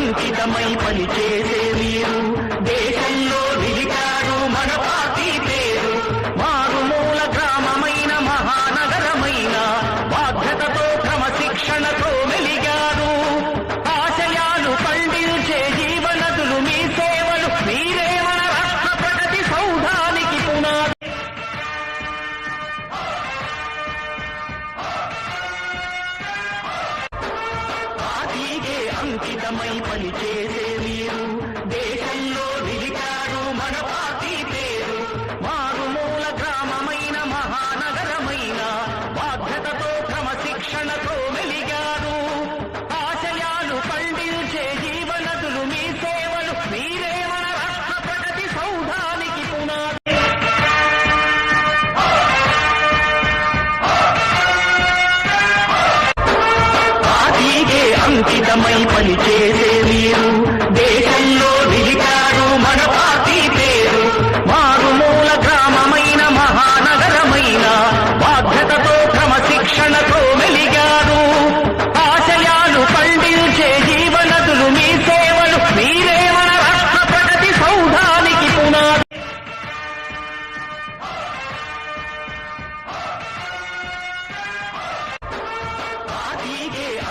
అంకితమై పనిచేసే మీరు. అంకితమై పనిచేసే నిరంతరమై పనిచేసే మీరు.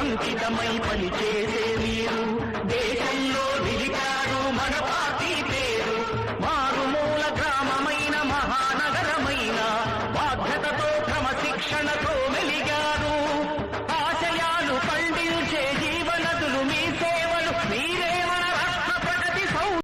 అంకితమై పనిచేసే మీరు.